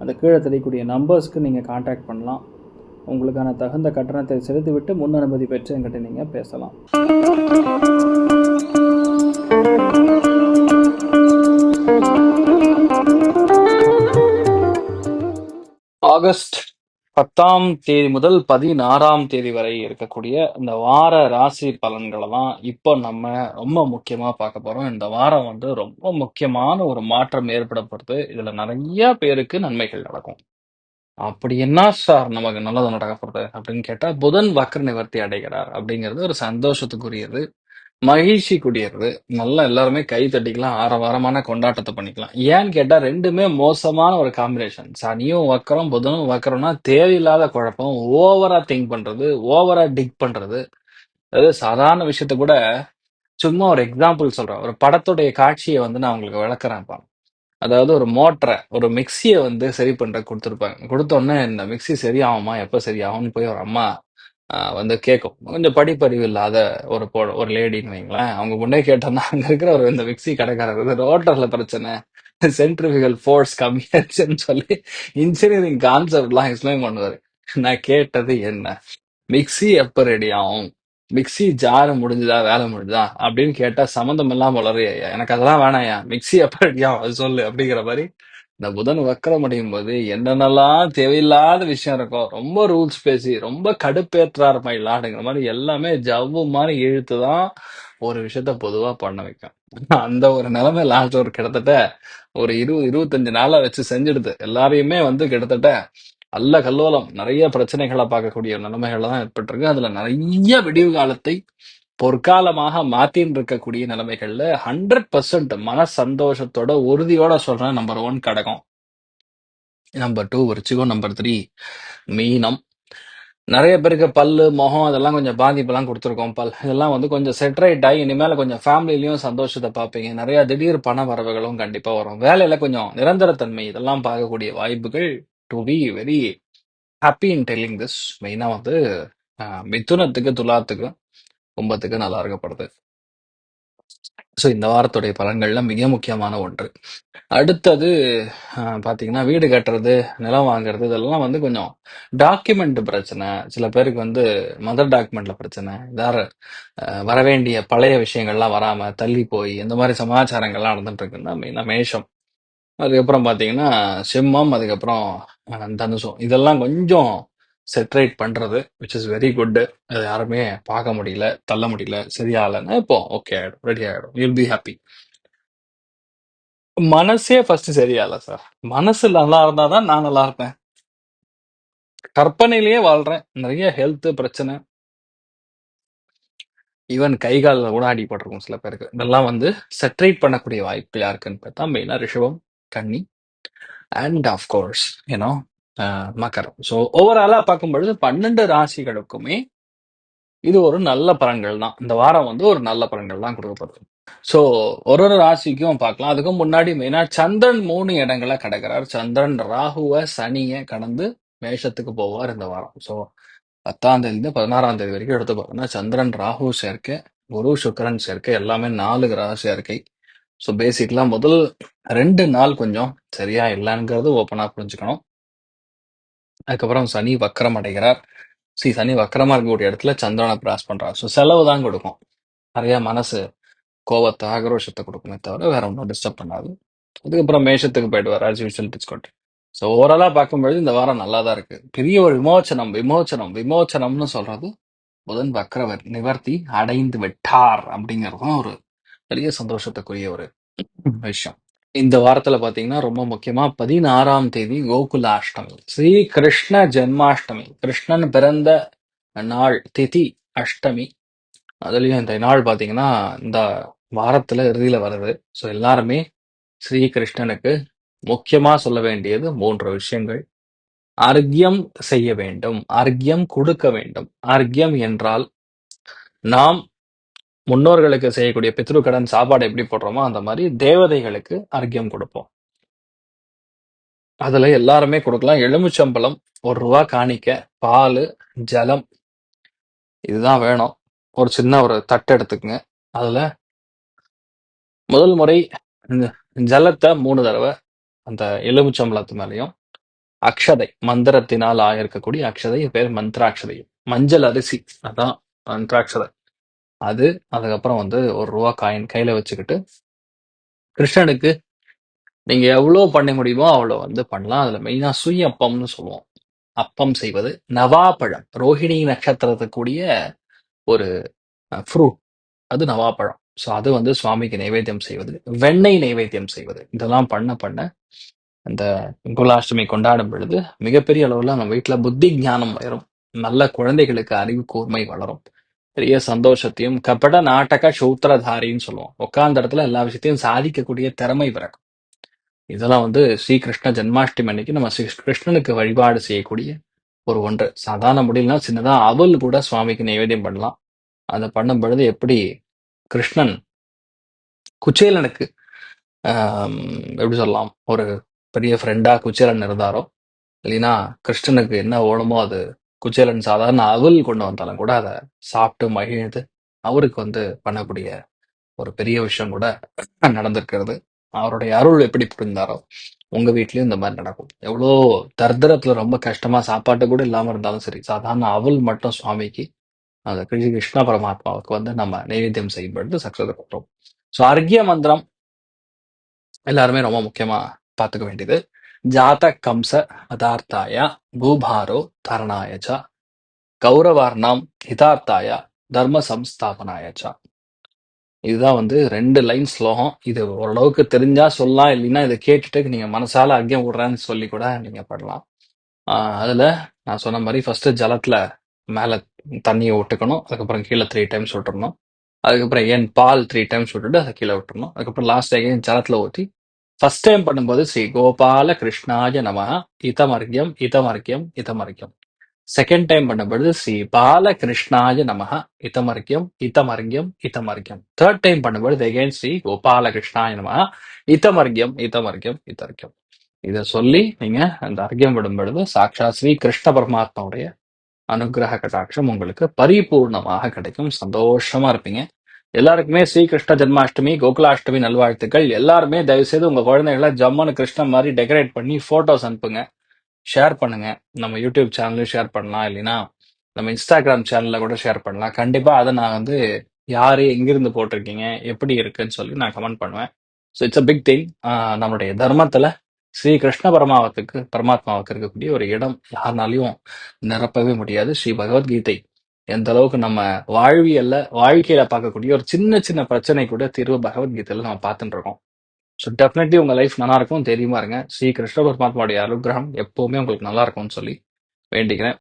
அந்த கீழே தெரியக்கூடிய நம்பர்ஸ்க்கு நீங்கள் காண்டாக்ட் பண்ணலாம். உங்களுக்கான தகுந்த கட்டணத்தை செலுத்திவிட்டு முன் அனுமதி பெற்று என்கிட்ட நீங்கள் பேசலாம். ஆகஸ்ட் பத்தாம் தேதி முதல் பதினாறாம் தேதி வரை இருக்கக்கூடிய இந்த வார ராசி பலன்களை தான் இப்போ நம்ம ரொம்ப முக்கியமாக பார்க்க போகிறோம் இந்த வாரம் வந்து ரொம்ப முக்கியமான ஒரு மாற்றம் ஏற்பட இதில் இதுல நிறைய பேருக்கு நன்மைகள் நடக்கும். அப்படி என்ன சார் நமக்கு நல்லது நடக்க அப்படின்னு கேட்டால் புதன் வக்ர நிவர்த்தி அடைகிறார் அப்படிங்கிறது ஒரு சந்தோஷத்துக்குரியது. மகிழ்ச்சிக்குரியது நல்லா எல்லாருமே கை தட்டிக்கலாம் ஆரவாரமான கொண்டாட்டத்தை பண்ணிக்கலாம். ஏன்னு கேட்டா ரெண்டுமே மோசமான ஒரு காம்பினேஷன் சனியும் வக்கரம் புதனும் வக்கரம்னா தேவையில்லாத குழப்பம் ஓவரா திங்க் பண்றது ஓவரா டிக் பண்றது. அதாவது சாதாரண விஷயத்த கூட சும்மா ஒரு எக்ஸாம்பிள் சொல்றேன். ஒரு படத்துடைய காட்சியை வந்து நான் உங்களுக்கு விளக்குறேன் இப்ப. அதாவது ஒரு மோட்டரை ஒரு மிக்சியை வந்து சரி பண்ற கொடுத்துருப்பாங்க. கொடுத்த உடனே இந்த மிக்ஸி சரியாகுமா? எப்ப சரியாகும்னு போய் ஒரு அம்மா வந்து கேட்கும் கொஞ்சம் படிப்பறிவு இல்லாத ஒரு பொ ஒரு லேடின்னு வைங்களேன். அவங்க முன்னே கேட்டோம்னா அங்க இருக்கிற ஒரு இந்த மிக்ஸி கடைக்காரர் வந்து ரோட்டர்ல பிரச்சனை. சென்ட்ரிபிகல் ஃபோர்ஸ் கம்மியாச்சுன்னு சொல்லி இன்ஜினியரிங் கான்செப்ட்லாம் எக்ஸ்பிளைன் பண்ணுவாரு. நான் கேட்டது என்ன? மிக்ஸி எப்ப ரெடி ஆகும்? மிக்ஸி ஜாரு முடிஞ்சுதா? வேலை முடிஞ்சுதா? அப்படின்னு கேட்டா சம்மந்தம் இல்லாம வளரையா எனக்கு அதெல்லாம் வேணாயா மிக்ஸி எப்ப ரெடி ஆகும்? அது சொல்லு அப்படிங்கிற மாதிரி இந்த புதன் வக்கரம் அடையும் போது என்னென்னலாம் தேவையில்லாத விஷயம் இருக்கோ ரொம்ப ரூல்ஸ் பேசி ரொம்ப கடுப்பேற்றார் மயிலாடுங்கிற மாதிரி எல்லாமே ஜவ்வு மாதிரி இழுத்து தான் ஒரு விஷயத்த பொதுவா பண்ண வைக்கும். அந்த ஒரு நிலைமை லாஸ்ட் ஒரு கிட்டத்தட்ட ஒரு இருபது இருபத்தஞ்சு நாளா வச்சு செஞ்சிடுது. எல்லாரையுமே வந்து கிட்டத்தட்ட அல்ல கல்லோலம் நிறைய பிரச்சனைகளை பார்க்கக்கூடிய நிலைமைகள்ல தான் ஏற்பட்டிருக்கு. அதுல நிறைய விடிவு காலத்தை பொற்காலமாக மாத்தின்னு இருக்கக்கூடிய நிலைமைகள்ல ஹண்ட்ரட் பர்சன்ட் மன சந்தோஷத்தோட உறுதியோட சொல்றேன் நம்பர் ஒன் கடகம். நம்பர் டூ விருச்சிகம். நம்பர் த்ரீ மீனம். நிறைய பேருக்கு பல்லு முகம் அதெல்லாம் கொஞ்சம் பாதிப்பெல்லாம் கொடுத்துருக்கோம் பல். இதெல்லாம் வந்து கொஞ்சம் செட்ரேட் ஆகி இனிமேல கொஞ்சம் ஃபேமிலிலையும் சந்தோஷத்தை பார்ப்பீங்க. நிறைய திடீர் பண வரவுகளும் கண்டிப்பா வரும். வேலையில கொஞ்சம் நிரந்தரத்தன்மை இதெல்லாம் பார்க்கக்கூடிய வாய்ப்புகள் to be very happy in telling this மெயினா வந்து ஆஹ், மிதுனத்துக்கு துலாத்துக்கு கும்பத்துக்கு நல்லா இருக்கப்படுது. ஸோ இந்த வாரத்துடைய பலன்கள்ல மிக முக்கியமான ஒன்று. அடுத்தது ஆஹ், வீடு கட்டுறது நிலம் வாங்குறது இதெல்லாம் வந்து கொஞ்சம் டாக்குமெண்ட் பிரச்சனை. சில பேருக்கு வந்து மதர் டாக்குமெண்ட்ல பிரச்சனை. வேற வரவேண்டிய பழைய விஷயங்கள்லாம் வராம தள்ளி போய் இந்த மாதிரி சமாச்சாரங்கள்லாம் நடந்துட்டு இருக்குன்னா மெயினாக மேஷம். அதுக்கப்புறம் பார்த்தீங்கன்னா சிம்மம் அதுக்கப்புறம் தனுசம் இதெல்லாம் கொஞ்சம் செட்ரேட் பண்றது விச் இஸ் வெரி குட் அது யாருமே பார்க்க முடியல தள்ள முடியல. சரியாகலைன்னா இப்போ ஓகே ஆயிடும் ரெடி ஆயிடும். யூல் பி ஹாப்பி மனசே ஃபர்ஸ்ட் சரியாகல சார் மனசு நல்லா இருந்தாதான் நான் நல்லா இருப்பேன். கற்பனையிலேயே வாழ்றேன். நிறைய ஹெல்த் பிரச்சனை. ஈவன் கை காலில் கூட அடிபட்டிருக்கும் சில பேருக்கு. இதெல்லாம் வந்து செட்ரேட் பண்ணக்கூடிய வாய்ப்பு யாருக்குன்னு பார்த்தா மெயினா ரிஷபம் கன்னி அண்ட் ஆஃப்கோர்ஸ் ஏன்னா மக்கரம் ஸோ ஓவராலாக பார்க்கும் பொழுது பன்னெண்டு ராசிகளுக்குமே இது ஒரு நல்ல பலன்கள் தான். இந்த வாரம் வந்து ஒரு நல்ல பலன்கள் தான் கொடுக்கப்படுது ஸோ ஒரு ஒரு ராசிக்கும் பார்க்கலாம். அதுக்கும் முன்னாடி மெயினாக சந்திரன் மூணு இடங்களை கடக்கிறார். சந்திரன் ராகுவை சனியை கடந்து மேஷத்துக்கு போவார் இந்த வாரம். ஸோ பத்தாம் தேதியிலிருந்து பதினாறாம் தேதி வரைக்கும் எடுத்து பார்த்தோம்னா சந்திரன் ராகு சேர்க்கை குரு சுக்கரன் சேர்க்கை எல்லாமே நாலு கிரக சேர்க்கை. ஸோ பேசிக்லாம் முதல் ரெண்டு நாள் கொஞ்சம் சரியா இல்லைங்கிறது ஓப்பனாக புரிஞ்சுக்கணும். அதுக்கப்புறம் சனி வக்கரம் அடைகிறார். சி சனி வக்கரமா இருக்கக்கூடிய இடத்துல சந்திரனை பிராஸ் பண்றார். ஸோ செலவு தான் கொடுக்கும். நிறைய மனசு கோபத்தை ஆக்ரோஷத்தை கொடுக்குமே தவிர வேற ஒன்றும் டிஸ்டர்ப் பண்ணாது. அதுக்கப்புறம் மேஷத்துக்கு போயிடுவார் ஆஸ் யூஷுவல் டிஸ்கவுண்ட் ஸோ ஓவராலாக பார்க்கும்பொழுது இந்த வாரம் நல்லா தான் இருக்கு. பெரிய ஒரு விமோச்சனம் விமோச்சனம் விமோச்சனம்னு சொல்றது புதன் வக்கரவர் நிவர்த்தி அடைந்து விட்டார் அப்படிங்கிறதும் ஒரு பெரிய சந்தோஷத்துக்குரிய ஒரு விஷயம். இந்த வாரத்துல பாத்தீங்கன்னா ரொம்ப முக்கியமா பதினாறாம் தேதி கோகுலாஷ்டமி. ஸ்ரீ கிருஷ்ண ஜென்மாஷ்டமி. கிருஷ்ணன் பிறந்த நாள் திதி அஷ்டமி. அதுலயும் இந்த நாள் பாத்தீங்கன்னா இந்த வாரத்துல இறுதியில வருது. ஸோ எல்லாருமே ஸ்ரீ கிருஷ்ணனுக்கு முக்கியமா சொல்ல வேண்டியது மூன்று விஷயங்கள். அர்க்யம் செய்ய வேண்டும். அர்க்யம் கொடுக்க வேண்டும். அர்க்யம் என்றால் நாம் முன்னோர்களுக்கு செய்யக்கூடிய பித்ருக்கடன் சாப்பாடு எப்படி போடுறோமோ அந்த மாதிரி தேவதைகளுக்கு அர்க்கியம் கொடுப்போம். அதுல எல்லாருமே கொடுக்கலாம். எலுமிச்சம்பழம் ஒரு ரூபா காணிக்க பால் ஜலம் இதுதான் வேணும். ஒரு சின்ன ஒரு தட்டு எடுத்துக்கங்க. அதுல முதல் முறை இந்த ஜலத்தை மூணு தடவை அந்த எலுமிச்சம்பளத்து மேலயும் அக்ஷதை மந்திரத்தினால் ஆயிருக்கக்கூடிய அக்ஷதை பேர் மந்திராட்சதை மஞ்சள் அரிசி அதான் மந்திராட்சதை. அது அதுக்கப்புறம் வந்து ஒரு ரூபா காயின் கையில வச்சுக்கிட்டு கிருஷ்ணனுக்கு நீங்க எவ்வளவு பண்ண முடியுமோ அவ்வளவு வந்து பண்ணலாம். அதுல மெயினா சுய அப்பம்னு சொல்லுவோம். அப்பம் செய்வது நவாப்பழம். ரோஹிணி நட்சத்திரத்துக்குரிய ஒரு ஃப்ரூட் அது நவாப்பழம். ஸோ அது வந்து சுவாமிக்கு நைவேத்தியம் செய்வது வெண்ணெய் நைவேத்தியம் செய்வது. இதெல்லாம் பண்ண பண்ண அந்த கோகுலாஷ்டமி கொண்டாடும் பொழுது மிகப்பெரிய அளவுல நம்ம வீட்டில் புத்தி ஞானம் வளரும். நல்ல குழந்தைகளுக்கு அறிவு கூர்மை வளரும். பெரிய சந்தோஷத்தையும் கபட நாடக சூத்திரதாரின்னு சொல்லுவோம். உட்கார்ந்த இடத்துல எல்லா விஷயத்தையும் சாதிக்கக்கூடிய திறமை பிறக்கும். இதெல்லாம் வந்து ஸ்ரீகிருஷ்ண ஜென்மாஷ்டமி அன்னைக்கு நம்ம ஸ்ரீ கிருஷ்ணனுக்கு வழிபாடு செய்யக்கூடிய ஒரு ஒன்று. சாதாரண முடியலனா சின்னதா அவல் கூட சுவாமிக்கு நைவேத்தியம் பண்ணலாம். அதை பண்ணும் பொழுது எப்படி கிருஷ்ணன் குச்சேலனுக்கு ஆம், எப்படி சொல்லலாம் ஒரு பெரிய ஃப்ரெண்டா குச்சேலன் இருந்தாரோ இல்லைன்னா கிருஷ்ணனுக்கு என்ன ஓணுமோ அது குச்சேலன் சாதாரண அவல் கொண்டு வந்தாலும் கூட அதை சாப்பிட்டு மகிழ்ந்து அவருக்கு வந்து பண்ணக்கூடிய ஒரு பெரிய விஷயம் கூட நடந்திருக்கிறது. அவருடைய அருள் எப்படி புரிந்தாரோ உங்க வீட்லயும் இந்த மாதிரி நடக்கும். எவ்வளோ தர்தரத்துல ரொம்ப கஷ்டமா சாப்பாட்டு கூட இல்லாம இருந்தாலும் சரி சாதாரண அவல் மட்டும் சுவாமிக்கு அந்த கிருஷ்ண கிருஷ்ண பரமாத்மாவுக்கு வந்து நம்ம நைவேத்தியம் செய்யப்படுது சக்சஸ் பண்றோம் ஸோ அர்க்கிய மந்திரம் எல்லாருமே ரொம்ப முக்கியமா பார்த்துக்க வேண்டியது. ஜாத கம்ச பதார்த்தாய பூபாரோ தரணாயச்ச கௌரவார்ணாம் ஹிதார்த்தாய தர்ம சம்ஸ்தாபனாயச்ச இதுதான் வந்து ரெண்டு லைன் ஸ்லோகம். இது ஓரளவுக்கு தெரிஞ்சா சொல்லலாம் இல்லைன்னா இதை கேட்டுட்டு நீங்க மனசால அர்க்கியம் விடுறேன்னு சொல்லி கூட நீங்க பண்ணலாம் ஆஹ் அதுல நான் சொன்ன மாதிரி ஃபர்ஸ்ட் ஜலத்துல மேல தண்ணியை விட்டுக்கணும் அதுக்கப்புறம் கீழே த்ரீ டைம்ஸ் விட்டுறணும் அதுக்கப்புறம் ஏன் பால் த்ரீ டைம்ஸ் விட்டுட்டு அதை கீழே விட்டுறணும் அதுக்கப்புறம் லாஸ்ட் அகைன் ஜலத்துல ஊற்றி ஃபர்ஸ்ட் டைம் பண்ணும்போது ஸ்ரீ கோபால கிருஷ்ணாய நம. இதமர்க்கியம் இதமர்க்கியம் இதமர்க்கியம் செகண்ட் டைம் பண்ணும்பொழுது ஸ்ரீ பால கிருஷ்ணாய நம. இதமர்க்கியம் இதமர்க்கியம் இதமர்க்கியம் தேர்ட் டைம் பண்ணும்பொழுது அகைன் ஸ்ரீ கோபால கிருஷ்ணாய நம. இதமர்க்கியம் இதமர்க்கியம் இதர்க்கியம் இதை சொல்லி நீங்க அந்த அர்க்கியம் விடும் பொழுது சாட்சாத் ஸ்ரீ கிருஷ்ண பரமாத்மாவுடைய அனுகிரக கடாட்சம் உங்களுக்கு பரிபூர்ணமாக கிடைக்கும். சந்தோஷமா இருப்பீங்க. எல்லாருக்குமே ஸ்ரீகிருஷ்ண ஜென்மாஷ்டமி கோகுலாஷ்டமி நல்வாழ்த்துக்கள். எல்லாருமே தயவு செய்து உங்க குழந்தைகளை ஜம்முன்னு கிருஷ்ணன் மாதிரி டெக்கரேட் பண்ணி போட்டோஸ் அனுப்புங்க. ஷேர் பண்ணுங்க. நம்ம யூடியூப் சேனல்லையும் ஷேர் பண்ணலாம். இல்லைன்னா நம்ம இன்ஸ்டாகிராம் சேனல்ல கூட ஷேர் பண்ணலாம். கண்டிப்பா அதை நான் வந்து யாரு எங்கிருந்து போட்டிருக்கீங்க எப்படி இருக்குன்னு சொல்லி நான் கமெண்ட் பண்ணுவேன். So it's a big thing நம்மளுடைய தர்மத்துல ஸ்ரீ கிருஷ்ண பரமாவத்துக்கு பரமாத்மாவுக்கு இருக்கக்கூடிய ஒரு இடம் யாருனாலையும் நிரப்பவே முடியாது. ஸ்ரீ பகவத்கீதை. எந்த அளவுக்கு நம்ம வாழ்வியல்ல வாழ்க்கையில பார்க்கக்கூடிய ஒரு சின்ன சின்ன பிரச்சனை கூட தீர்வு பகவத்கீதையில நம்ம பார்த்துட்டு இருக்கோம். ஸோ டெஃபினெட்லி உங்க லைஃப் நல்லா இருக்கும் தெரியுமா இருங்க. ஸ்ரீ கிருஷ்ண பரமாத்மாவுடைய அனுகிரகம் எப்பவுமே உங்களுக்கு நல்லா இருக்கும்னு சொல்லி வேண்டிக்கிறேன்.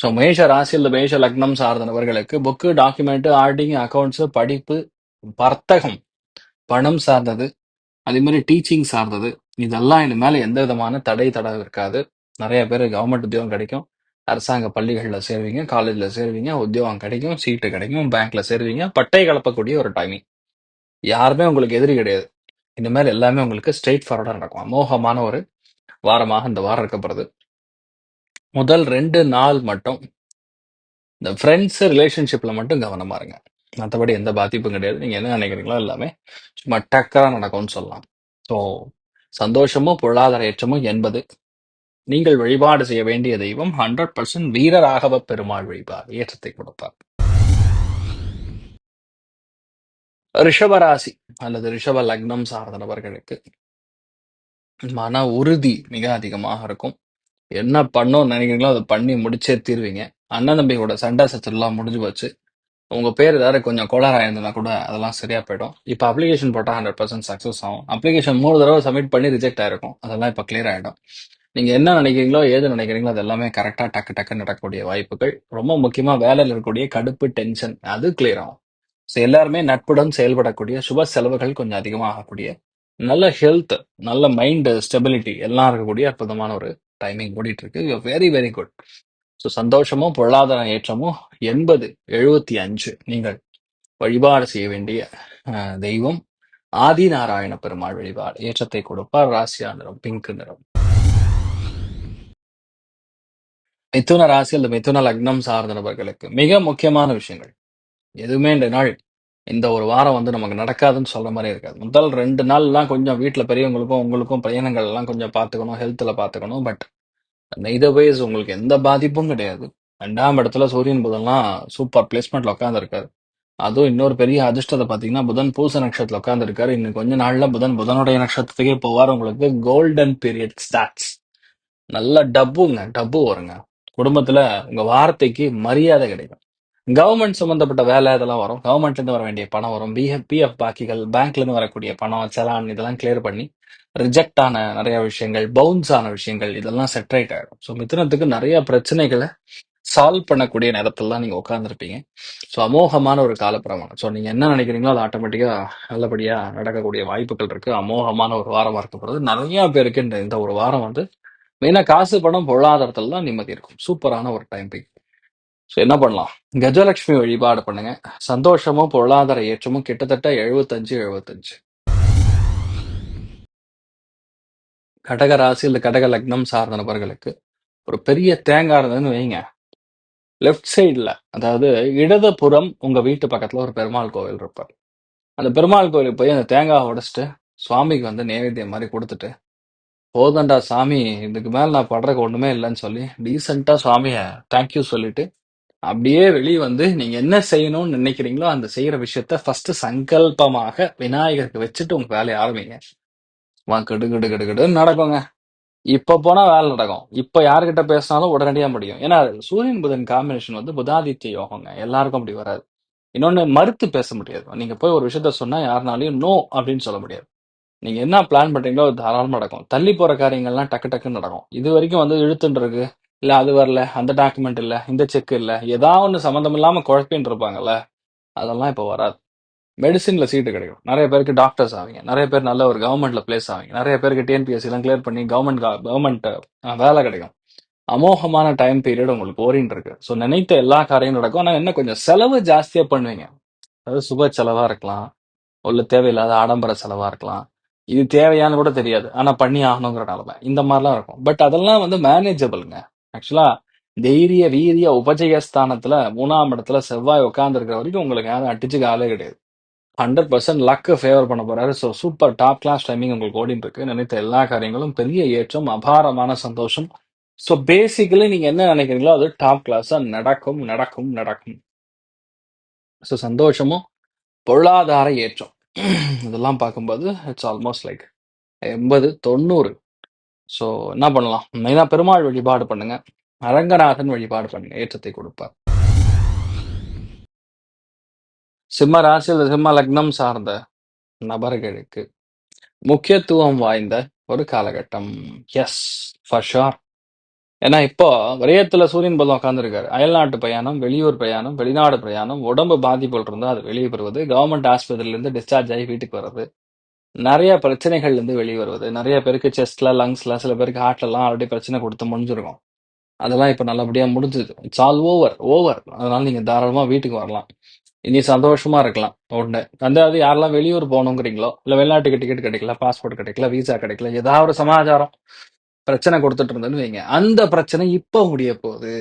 ஸோ மேஷ ராசியில் மேஷ லக்னம் சார்ந்த நபர்களுக்கு புக்கு டாக்குமெண்ட் ஆர்டிங் அக்கௌண்ட்ஸ் படிப்பு வர்த்தகம் பணம் சார்ந்தது அதே மாதிரி டீச்சிங் சார்ந்தது. இதெல்லாம் இனிமேல் எந்த விதமான தடை தடை இருக்காது. நிறைய பேர் கவர்மெண்ட் உத்தியோகம் கிடைக்கும். அரசாங்க பள்ளிகளில் சேருவீங்க காலேஜில் சேருவீங்க உத்தியோகம் கிடைக்கும் சீட்டு கிடைக்கும் பேங்க்ல சேருவீங்க பட்டை கலப்பக்கூடிய ஒரு டைமிங் யாருமே உங்களுக்கு எதிரி கிடையாது. இனிமேல் எல்லாமே உங்களுக்கு ஸ்ட்ரெயிட் ஃபார்வர்டாக நடக்கும். அமோகமான ஒரு வாரமாக இந்த வாரம் இருக்கப்படுது முதல் ரெண்டு நாள் மட்டும் இந்த ஃப்ரெண்ட்ஸ் ரிலேஷன்ஷிப்ல மட்டும் கவனமா இருங்க. மற்றபடி எந்த பாதிப்பும் கிடையாது. நீங்க என்ன நினைக்கிறீங்களோ எல்லாமே சும்மா டக்கரா நடக்கும்னு சொல்லலாம். ஸோ சந்தோஷமும் பொருளாதார ஏற்றமும் என்பது நீங்கள் வழிபாடு செய்ய வேண்டிய தெய்வம் ஹண்ட்ரட் பர்சன்ட் வீரராகவ பெருமாள் வழிபாடு ஏற்றத்தை கொடுப்பார். ரிஷபராசி அல்லது ரிஷப லக்னம் சார்ந்த நபர்களுக்கு மன உறுதி மிக அதிகமாக இருக்கும். என்ன பண்ணோம்னு நினைக்கிறீங்களோ அதை பண்ணி முடிச்சே தீர்வீங்க. அண்ணன் தம்பியோட சண்டை சச்சரவுலாம் முடிஞ்சு போச்சு. உங்க பேர் ஏதாவது கொஞ்சம் கோளாறா இருந்ததுன்னா கூட அதெல்லாம் சரியா போயிடும். இப்போ அப்ளிகேஷன் போட்டால் ஹண்ட்ரட் பர்சன்ட் சக்ஸஸ் ஆகும். அப்ளிகேஷன் மூணு தடவை சப்மிட் பண்ணி ரிஜெக்ட் ஆயிருக்கும். அதெல்லாம் இப்போ கிளியர் ஆகிடும் நீங்க என்ன நினைக்கிறீங்களோ ஏது நினைக்கிறீங்களோ அது எல்லாமே கரெக்டா டக்கு டக்கு நடக்கக்கூடிய வாய்ப்புகள். ரொம்ப முக்கியமா வேலையில் இருக்கக்கூடிய கடுப்பு டென்ஷன் அது கிளியர் ஆகும். ஸோ எல்லாருமே நட்புடன் செயல்படக்கூடிய சுப செலவுகள் கொஞ்சம் அதிகமாகக்கூடிய நல்ல ஹெல்த் நல்ல மைண்ட் ஸ்டெபிலிட்டி எல்லாம் இருக்கக்கூடிய அற்புதமான ஒரு டைமிங் ஓடிட்டு இருக்கு வெரி வெரி குட் ஸோ சந்தோஷமும் பொருளாதார ஏற்றமும் எண்பது எழுபத்தி அஞ்சு நீங்கள் வழிபாடு செய்ய வேண்டிய அஹ், தெய்வம். ஆதி நாராயண பெருமாள் வழிபாடு. ஏற்றத்தை கொடுப்பார். ராசியா நிறம் பிங்க் நிறம். மிதுன ராசி அல்லது மிதுன லக்னம் சார்ந்த நபர்களுக்கு மிக முக்கியமான விஷயங்கள். எதுவுமே இந்த நாள் இந்த ஒரு வாரம் வந்து நமக்கு நடக்காதுன்னு சொல்ற மாதிரி இருக்காது. முதல் ரெண்டு நாள்லாம் கொஞ்சம் வீட்டில் பெரியவங்களுக்கும் உங்களுக்கும் பயணங்கள் எல்லாம் கொஞ்சம் பார்த்துக்கணும் ஹெல்த்தில் பார்த்துக்கணும். பட் நெய்தர்வைஸ் உங்களுக்கு எந்த பாதிப்பும் கிடையாது. ரெண்டாம் இடத்துல சூரியன் புதன்லாம் சூப்பர் பிளேஸ்மெண்ட்ல உட்காந்துருக்காரு அதுவும் இன்னொரு பெரிய அதிர்ஷ்டத்தை பார்த்தீங்கன்னா புதன் பூச நட்சத்திரத்தில் உட்காந்துருக்காரு இன்னும் கொஞ்ச நாள்ல புதன் புதனுடைய நட்சத்திரத்துக்கே போவார். உங்களுக்கு கோல்டன் பீரியட் ஸ்டாட்ஸ் நல்ல டப்புங்க டப்பு வருங்க. குடும்பத்துல உங்க வார்த்தைக்கு மரியாதை கிடைக்கும். கவர்மெண்ட் சம்பந்தப்பட்ட வேலை இதெல்லாம் வரும். கவர்மெண்ட்ல இருந்து வர வேண்டிய பணம் வரும். பிஎஃப் பிஎஃப் பாக்கிகள் பேங்க்ல இருந்து வரக்கூடிய பணம் செலான் இதெல்லாம் கிளியர் பண்ணி ரிஜெக்ட் ஆன நிறைய விஷயங்கள் பவுன்ஸ் ஆன விஷயங்கள் இதெல்லாம் செட்ரேட் ஆயிடும். ஸோ மிதுனத்துக்கு நிறைய பிரச்சனைகளை சால்வ் பண்ணக்கூடிய நேரத்துல நீங்க உட்காந்துருப்பீங்க ஸோ அமோகமான ஒரு காலப்பிரமாணம். ஸோ நீங்க என்ன நினைக்கிறீங்களோ அது ஆட்டோமேட்டிக்கா நல்லபடியா நடக்கக்கூடிய வாய்ப்புகள் இருக்கு. அமோகமான ஒரு வாரமா இருக்க போறது நிறைய பேருக்கு இந்த இந்த ஒரு வாரம் வந்து மெயினாக காசு பணம் பொருளாதாரத்தில் தான் நிம்மதி இருக்கும். சூப்பரான ஒரு டைம் பீக் ஸோ என்ன பண்ணலாம்? கஜலட்சுமி வழிபாடு பண்ணுங்க. சந்தோஷமும் பொருளாதார ஏற்றமும் கிட்டத்தட்ட எழுபத்தஞ்சு எழுபத்தஞ்சு கடக ராசி இல்லை கடக லக்னம் சார்ந்த நபர்களுக்கு ஒரு பெரிய தேங்காய் இருந்ததுன்னு வைங்க. லெஃப்ட் சைடில் அதாவது இடதுபுறம் உங்கள் வீட்டு பக்கத்தில் ஒரு பெருமாள் கோவில் இருப்பார். அந்த பெருமாள் கோயிலுக்கு போய் அந்த தேங்காய் உடைச்சிட்டு சுவாமிக்கு வந்து நைவேத்தியம் மாதிரி கொடுத்துட்டு போதண்டா சாமி இதுக்கு மேல நான் படுறதுக்கு ஒண்ணுமே இல்லைன்னு சொல்லி டீசெண்டா சாமிய தேங்க்யூ சொல்லிட்டு அப்படியே வெளியே வந்து நீங்க என்ன செய்யணும்னு நினைக்கிறீங்களோ அந்த செய்யற விஷயத்த ஃபர்ஸ்ட் சங்கல்பமாக விநாயகருக்கு வச்சுட்டு உங்க வேலையை ஆரம்பிங்க. வா, கிடு கிடு கிடு கிடுன்னு நடக்குங்க. இப்ப போனா வேலை நடக்கும். இப்ப யாருக்கிட்ட பேசினாலும் உடனடியா முடியும். ஏன்னா சூரியன் புதன் காம்பினேஷன் வந்து புதாதித்ய யோகங்க. எல்லாருக்கும் அப்படி வராது. இன்னொன்னு மறுத்து பேச முடியாது. நீங்க போய் ஒரு விஷயத்த சொன்னா யாருனாலையும் நோ அப்படின்னு சொல்ல முடியாது. நீங்க என்ன பிளான் பண்றீங்களோ அது தாராளமாக நடக்கும். தள்ளி போற காரியங்கள்லாம் டக்கு டக்குன்னு நடக்கும். இது வரைக்கும் வந்து இழுத்துன்றிருக்கு இல்லை இல்ல அது வரல அந்த டாக்குமெண்ட் இல்ல இந்த செக் இல்ல ஏதாவது ஒன்று சம்மந்தம் இல்லாம குழப்பின்னு இருப்பாங்கல்ல அதெல்லாம் இப்போ வராது. மெடிசின்ல சீட்டு கிடைக்கும். நிறைய பேருக்கு டாக்டர்ஸ் ஆவீங்க. நிறைய பேர் நல்ல ஒரு கவர்மெண்ட்ல பிளேஸ் ஆவீங்க. நிறைய பேருக்கு டிஎன்பிஎஸ்சிலாம் கிளியர் பண்ணி கவர்மெண்ட் கவர்மெண்ட் வேலை கிடைக்கும். அமோகமான டைம் பீரியட் உங்களுக்கு ஓரின் இருக்கு. ஸோ நினைத்த எல்லா காரியமும் நடக்கும். ஆனால் என்ன கொஞ்சம் செலவு ஜாஸ்தியாக பண்ணுவீங்க. அதாவது சுப செலவாக இருக்கலாம். உள்ள தேவையில்லாத ஆடம்பர செலவாக இருக்கலாம். இது தேவையான்னு கூட தெரியாது. ஆனா பண்ணி ஆகணுங்கிற நிலைமை இந்த மாதிரிலாம் இருக்கும். பட் அதெல்லாம் வந்து மேனேஜபிள்ங்க ஆக்சுவலா தைரிய வீரிய உபஜயஸ்தானத்துல மூணாம் இடத்துல செவ்வாய் உட்கார்ந்து இருக்கிற வரைக்கும் உங்களுக்கு யாரும் அடிச்சுக்க ஆளே கிடையாது. ஹண்ட்ரட் பர்சன்ட் லக்கு ஃபேவர் பண்ண போறாரு. So super top class timing உங்களுக்கு ஓடிட்டு இருக்கு நினைத்த எல்லா காரியங்களும் பெரிய ஏற்றம் அபாரமான சந்தோஷம். ஸோ பேசிக்கலி நீங்க என்ன நினைக்கிறீங்களோ அது டாப் கிளாஸா நடக்கும் நடக்கும் நடக்கும். ஸோ சந்தோஷமும் பொருளாதார ஏற்றம். இதெல்லாம் பார்க்கும்போது இட்ஸ் ஆல்மோஸ்ட் லைக் எண்பது தொண்ணூறு. ஸோ என்ன பண்ணலாம்? மெயினாக பெருமாள் வழிபாடு பண்ணுங்க. அரங்கநாதன் வழிபாடு பண்ணுங்க. ஏற்றத்தை கொடுப்பார். சிம்ம ராசி அல்லது சிம்ம லக்னம் சார்ந்த நபர்களுக்கு முக்கியத்துவம் வாய்ந்த ஒரு காலகட்டம். எஸ் ஃபர் ஷார் ஏன்னா இப்போ விரயத்துல சூரியன் பலம் உட்காந்துருக்காரு அயல்நாட்டு பிரயாணம் வெளியூர் பிரயாணம் வெளிநாடு பிரயாணம் உடம்பு பாதிப்புகள் இருந்தால் அது வெளியே வருவது கவர்மெண்ட் ஆஸ்பத்திரியில இருந்து டிஸ்சார்ஜ் ஆகி வீட்டுக்கு வர்றது. நிறைய பிரச்சனைகள்லேருந்து வெளியே வருவது. நிறைய பேருக்கு செஸ்ட்ல லங்ஸ்ல சில பேருக்கு ஹார்ட்ல எல்லாம் ஆல்ரெடி பிரச்சனை கொடுத்து முடிஞ்சிருக்கும். அதெல்லாம் இப்போ நல்லபடியா முடிஞ்சது இட்ஸ் ஆல் ஓவர் ஓவர் அதனால நீங்க தாராளமா வீட்டுக்கு வரலாம். இனி சந்தோஷமா இருக்கலாம். ஒன்று அதாவது யாரெல்லாம் வெளியூர் போகணுங்கிறீங்களோ இல்ல வெளிநாட்டுக்கு டிக்கெட் கிடைக்கல பாஸ்போர்ட் கிடைக்கல விசா கிடைக்கல ஏதாவது ஒரு சமாச்சாரம். பிரச்சனை கொடுத்துட்டு இருந்தேன்னு வைங்க. அந்த பிரச்சனை இப்போ முடிய போகுது.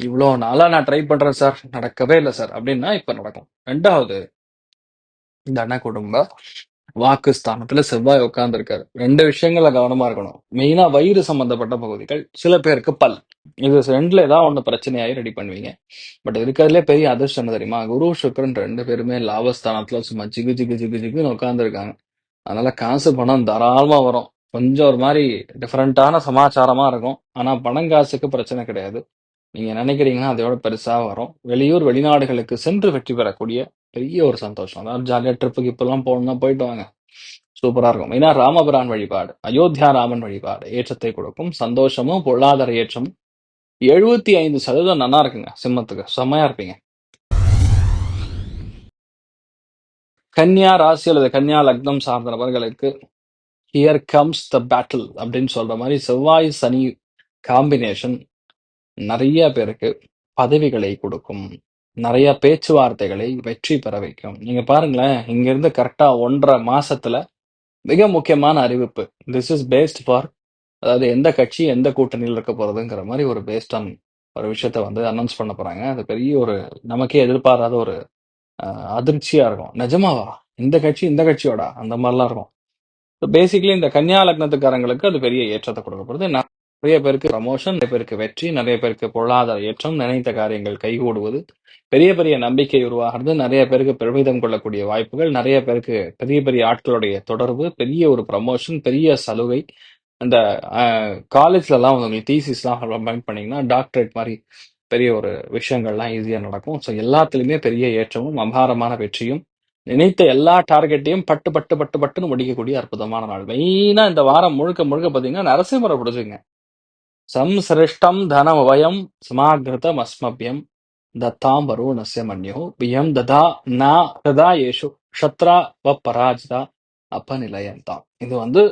இவ்வளோ நாளா நான் ட்ரை பண்றேன் சார் நடக்கவே இல்லை சார் அப்படின்னா இப்போ நடக்கும். ரெண்டாவது இந்த அண்ணா குடும்ப வாக்கு ஸ்தானத்துல செவ்வாய் உட்காந்துருக்காரு ரெண்டு விஷயங்கள கவனமா இருக்கணும். மெயினா வயிறு சம்பந்தப்பட்ட பகுதிகள் சில பேருக்கு பல். இது ரெண்டுல ஏதாவது ஒண்ணு பிரச்சனையாகி ரெடி பண்ணுவீங்க. பட் இருக்கிறதுலே பெரிய அதிர்ஷ்டம் தெரியுமா? குரு சுக்கரன் ரெண்டு பேருமே லாபஸ்தானத்துல சும்மா ஜிகு ஜிகு ஜிகு ஜிகுன்னு உட்காந்துருக்காங்க அதனால காசு பணம் தாராளமா வரும். கொஞ்சம் ஒரு மாதிரி டிஃப்ரெண்ட்டான சமாச்சாரமா இருக்கும். ஆனா பணம் காசுக்கு பிரச்சனை கிடையாது. நீங்க நினைக்கிறீங்கன்னா அதோட பெருசா வரும். வெளியூர் வெளிநாடுகளுக்கு சென்று வெற்றி பெறக்கூடிய பெரிய ஒரு சந்தோஷம். அதாவது ஜாலியாக ட்ரிப்புக்கு இப்பெல்லாம் போகணும்னா போயிட்டு வாங்க. சூப்பரா இருக்கும். ஏன்னா ராமபிரான் வழிபாடு அயோத்தியா ராமன் வழிபாடு ஏற்றத்தை கொடுக்கும் சந்தோஷமும் பொருளாதார ஏற்றமும் எழுபத்தி ஐந்து சதவீதம் நல்லா இருக்குங்க சிம்மத்துக்கு. செம்மையா இருப்பீங்க. கன்னியா ராசி அல்லது கன்னியா லக்னம் சார்ந்த நபர்களுக்கு ஹியர் கம்ஸ் த பேட்டில் அப்படின்னு சொல்ற மாதிரி செவ்வாய் சனி காம்பினேஷன் நிறைய பேருக்கு பதவிகளை கொடுக்கும். நிறைய பேச்சுவார்த்தைகளை வெற்றி பெற வைக்கும். நீங்க பாருங்களேன் இங்க இருந்து கரெக்டா ஒன்றரை மாசத்துல மிக முக்கியமான அறிவிப்பு. திஸ் இஸ் பேஸ்ட் ஃபார் அதாவது எந்த கட்சி எந்த கூட்டணியில் இருக்க போறதுங்கிற மாதிரி ஒரு பேஸ்ட் ஆன் ஒரு விஷயத்த வந்து அனௌன்ஸ் பண்ண போறாங்க. அது பெரிய ஒரு நமக்கே எதிர்பாராத ஒரு அதிர்ச்சியாக அதிர்ச்சியா இருக்கும். நிஜமாவா? இந்த கட்சி இந்த கட்சியோட? அந்த மாதிரிலாம் இருக்கும். பேசிக்கலி இந்த கன்னியா லக்னத்துக்காரங்களுக்கு அது பெரிய ஏற்றத்தை கொடுக்க நிறைய பேருக்கு ப்ரமோஷன் நிறைய பேருக்கு வெற்றி நிறைய பேருக்கு பொருளாதார ஏற்றம் நினைத்த காரியங்கள் கைகூடுவது பெரிய பெரிய நம்பிக்கை உருவாகிறது நிறைய பேருக்கு பெருமிதம் கொள்ளக்கூடிய வாய்ப்புகள் நிறைய பேருக்கு பெரிய பெரிய ஆட்களுடைய தொடர்பு பெரிய ஒரு ப்ரமோஷன் பெரிய சலுகை. அந்த காலேஜ்லலாம் உங்களுக்கு தீசிஸ்லாம் கம்பைன் பண்ணீங்கன்னா டாக்டரேட் மாதிரி பெரிய ஒரு விஷயங்கள்லாம் ஈஸியாக நடக்கும். ஸோ எல்லாத்துலேயுமே பெரிய ஏற்றமும் அபாரமான வெற்றியும் நினைத்த எல்லா டார்கெட்டையும் பட்டு பட்டு பட்டு பட்டுன்னு முடிக்கக்கூடிய அற்புதமான நாள். மெயினா இந்த வாரம் முழுக்க முழுக்க பாத்தீங்கன்னா நரசிம்மரை பிடிச்சிங்க. சம்சிருஷ்டம் தனமவயம் சமாகிருதம் அஸ்மபியம் தத்தாம் வருணஸ்ய மன்யோ பியம் ததா நா ததா ஏஷு ஷத்ரா வ பராஜிதா அப்பநிலையந்தாம் இது வந்து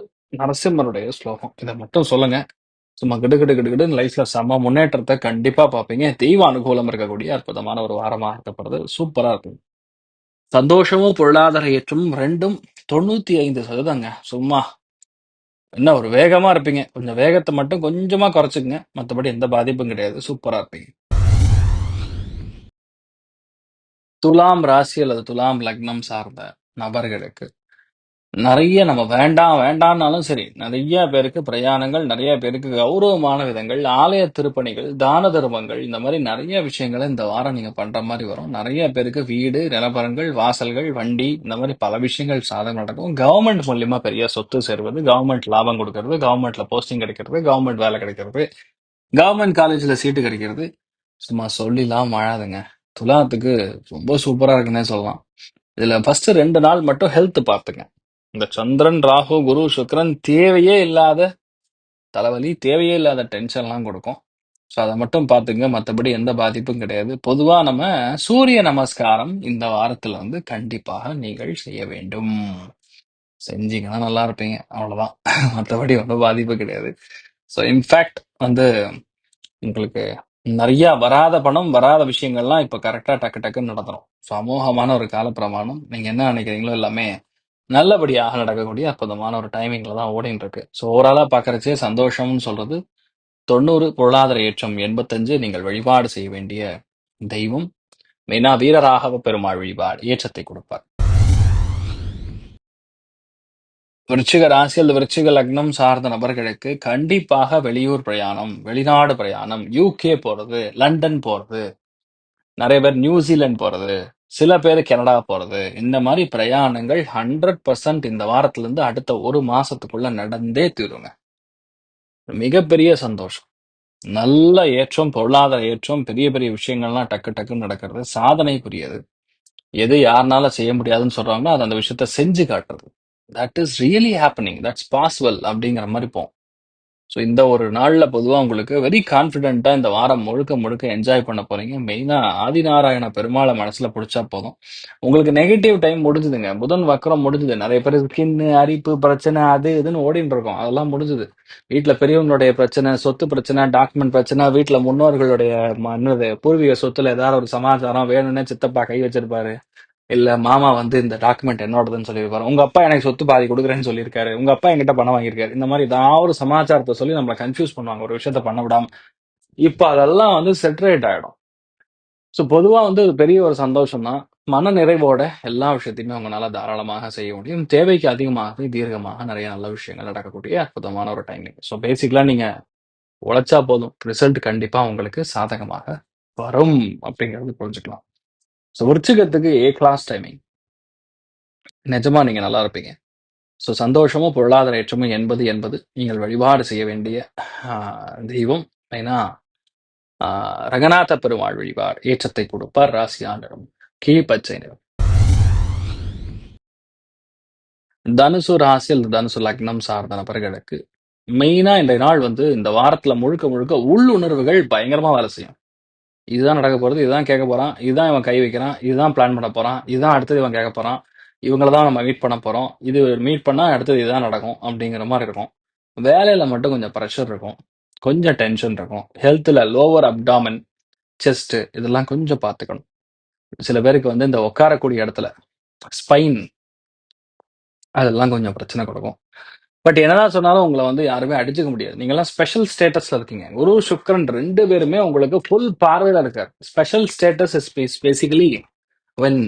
நரசிம்மருடைய ஸ்லோகம். இதை மட்டும் சொல்லுங்க. சும்மா கிடு கிடு கிடு கிடுன்னு லைஃப்ல சம முன்னேற்றத்தை கண்டிப்பா பார்ப்பீங்க. தெய்வ அனுகூலம் இருக்கக்கூடிய அற்புதமான ஒரு வாரமாக இருக்கப்படுது சூப்பரா இருக்கும். சந்தோஷமும் பொருளாதார ஏற்றமும் ரெண்டும் தொண்ணூத்தி ஐந்து சதவீதங்க சும்மா. என்ன ஒரு வேகமா இருப்பீங்க. கொஞ்சம் வேகத்தை மட்டும் கொஞ்சமா குறைச்சுக்குங்க. மற்றபடி எந்த பாதிப்பும் கிடையாது. சூப்பரா இருப்பீங்க. துலாம் ராசி அல்லது துலாம் லக்னம் சார்ந்த நபர்களுக்கு நிறைய நம்ம வேண்டாம் வேண்டாம்னாலும் சரி நிறைய பேருக்கு பிரயாணங்கள் நிறைய பேருக்கு கௌரவமான விதங்கள் ஆலய திருப்பணிகள் தான தர்மங்கள் இந்த மாதிரி நிறைய விஷயங்களை இந்த வாரம் நீங்க பண்ற மாதிரி வரும். நிறைய பேருக்கு வீடு நிலப்பரங்கள் வாசல்கள் வண்டி இந்த மாதிரி பல விஷயங்கள் சாதகம் நடக்கும். கவர்மெண்ட் மூலியமா பெரிய சொத்து சேர்வது கவர்மெண்ட் லாபம் கொடுக்கறது கவர்மெண்ட்ல போஸ்டிங் கிடைக்கிறது கவர்மெண்ட் வேலை கிடைக்கிறது கவர்மெண்ட் காலேஜ்ல சீட்டு கிடைக்கிறது. சும்மா சொல்லிலாம் வாழாதுங்க. துலாத்துக்கு ரொம்ப சூப்பரா இருக்குன்னே சொல்லலாம். இதுல ஃபர்ஸ்ட் ரெண்டு நாள் மட்டும் ஹெல்த் பார்த்துங்க. இந்த சந்திரன் ராகு குரு சுக்கரன் தேவையே இல்லாத தலைவலி தேவையே இல்லாத டென்ஷன்லாம் கொடுக்கும். ஸோ அதை மட்டும் பார்த்துங்க. மற்றபடி எந்த பாதிப்பும் கிடையாது. பொதுவாக நம்ம சூரிய நமஸ்காரம் இந்த வாரத்தில் வந்து கண்டிப்பாக நீங்கள் செய்ய வேண்டும். செஞ்சீங்கன்னா நல்லா இருப்பீங்க. அவ்வளோதான் மற்றபடி ஒன்றும் பாதிப்பு கிடையாது. ஸோ இன்ஃபேக்ட் வந்து உங்களுக்கு நிறைய வராத பணம் வராத விஷயங்கள்லாம் இப்போ கரெக்டாக டக்கு டக்குன்னு நடத்துகிறோம் ஸோ அமோகமான ஒரு கால பிரமாணம் நீங்கள் என்ன நினைக்கிறீங்களோ எல்லாமே நல்லபடியாக நடக்கக்கூடிய அற்புதமான ஒரு டைமிங்ல தான் ஓடின்னு இருக்கு ஸோ ஓவராலாக பாக்குறச்சே சந்தோஷம்னு சொல்றது தொண்ணூறு பொருளாதார ஏற்றம் எண்பத்தஞ்சு நீங்கள் வழிபாடு செய்ய வேண்டிய தெய்வம். மெயினா வீரராகவ பெருமாள் வழிபாடு ஏற்றத்தை கொடுப்பார். விருச்சிக ராசி அல்லது விருச்சிக லக்னம் சார்ந்த நபர்களுக்கு கண்டிப்பாக வெளியூர் பிரயாணம் வெளிநாடு பிரயாணம் யூகே போறது லண்டன் போறது நிறைய பேர் நியூசிலாந்து போறது சில பேர் கனடா போகிறது இந்த மாதிரி பிரயாணங்கள் ஹண்ட்ரட் பர்சன்ட் இந்த வாரத்துலேருந்து அடுத்த ஒரு மாதத்துக்குள்ளே நடந்தே தீருங்க. மிகப்பெரிய சந்தோஷம். நல்ல ஏற்றம் பொருளாதார ஏற்றம் பெரிய பெரிய விஷயங்கள்லாம் டக்கு டக்குன்னு நடக்கிறது சாதனைக்குரியது. எது யாருனால செய்ய முடியாதுன்னு சொல்கிறாங்களோ அது அந்த விஷயத்த செஞ்சு காட்டுறது. That is really happening that's possible அப்படிங்கிற மாதிரி போகும். ஸோ இந்த ஒரு நாள்ல பொதுவா உங்களுக்கு வெரி கான்ஃபிடென்ட்டாக இந்த வாரம் முழுக்க முழுக்க என்ஜாய் பண்ண போறீங்க. மெயினா ஆதிநாராயண பெருமாளை மனசுல பிடிச்சா போதும். உங்களுக்கு நெகட்டிவ் டைம் முடிஞ்சுதுங்க. புதன் வக்கரம் முடிஞ்சுது. நிறைய பேர் ஸ்கின்னு அரிப்பு பிரச்சனை அது இதுன்னு ஓடின்னு இருக்கோம். அதெல்லாம் முடிஞ்சுது. வீட்டில் பெரியவங்களுடைய பிரச்சனை சொத்து பிரச்சனை டாக்குமெண்ட் பிரச்சனை வீட்டில் முன்னோர்களுடைய மன்னது என்னது பூர்வீக சொத்துல ஏதாவது ஒரு சமாச்சாரம் வேணும்னே சித்தப்பா கை வச்சிருப்பாரு. இல்ல மாமா வந்து இந்த டாக்குமெண்ட் என்னோடதுன்னு சொல்லியிருப்பாரு உங்க அப்பா எனக்கு சொத்து பாதி கொடுக்குறேன்னு சொல்லியிருக்காரு. உங்க அப்பா என்கிட்ட பணம் வாங்கியிருக்காரு. இந்த மாதிரி ஏதாவது ஒரு சமாச்சாரத்தை சொல்லி நம்மளை கன்ஃபியூஸ் பண்ணுவாங்க. ஒரு விஷயத்த பண்ண விடாம. இப்ப அதெல்லாம் வந்து செட்ரேட் ஆயிடும். ஸோ பொதுவா வந்து ஒரு பெரிய ஒரு சந்தோஷம் தான் மன நிறைவோட எல்லா விஷயத்தையுமே உங்களால தாராளமாக செய்ய முடியும். தேவைக்கு அதிகமாகவே தீர்க்கமாக நிறைய நல்ல விஷயங்கள் நடக்கக்கூடிய அற்புதமான ஒரு டைமிங் ஸோ பேசிக்கலா நீங்க உழைச்சா போதும். ரிசல்ட் கண்டிப்பா உங்களுக்கு சாதகமாக வரும். அப்படிங்கிறது புரிஞ்சுக்கலாம். ஸோ விருச்சிகத்துக்கு ஏ கிளாஸ் டைமிங் நிஜமா நீங்க நல்லா இருப்பீங்க. ஸோ சந்தோஷமும் பொருளாதார ஏற்றமும் என்பது என்பது நீங்கள் வழிபாடு செய்ய வேண்டிய ஆஹ், தெய்வம். ஏன்னா ஆஹ், ரங்கநாத பெருமாள் வழிபாடு ஏற்றத்தை கொடுப்பார் ராசியா நிறம் கீழ்பச்சை நிறம். தனுசு ராசி அல்லது தனுசு லக்னம் சார்ந்த நபர்களுக்கு மெயினா இந்த நாள் வந்து இந்த வாரத்துல முழுக்க முழுக்க உள்ளுணர்வுகள் பயங்கரமா வேலை செய்யும். இதுதான் நடக்க போகிறது இதுதான் கேட்க போகிறான் இதுதான் இவன் கை வைக்கிறான் இதுதான் பிளான் பண்ண போகிறான் இதுதான் அடுத்தது இவன் கேட்க போகிறான் இவங்கள தான் நம்ம மீட் பண்ண போகிறோம் இது மீட் பண்ணால் அடுத்தது இதுதான் நடக்கும் அப்படிங்கிற மாதிரி இருக்கும். வேலையில் மட்டும் கொஞ்சம் ப்ரெஷர் இருக்கும். கொஞ்சம் டென்ஷன் இருக்கும். ஹெல்த்தில் லோவர் அப்டாமன், செஸ்ட்டு இதெல்லாம் கொஞ்சம் பார்த்துக்கணும். சில பேருக்கு வந்து இந்த உட்காரக்கூடிய இடத்துல ஸ்பைன் அதெல்லாம் கொஞ்சம் பிரச்சனை கொடுக்கும். பட் என்னதான் சொன்னாலும் உங்களை வந்து யாருமே அடிச்சுக்க முடியாது. நீங்கெல்லாம் ஸ்பெஷல் ஸ்டேட்டஸ்ல இருக்கீங்க. குரு, சுக்கிரன் ரெண்டு பேருமே உங்களுக்கு ஃபுல் பார்வையில இருக்கார் special status is basically when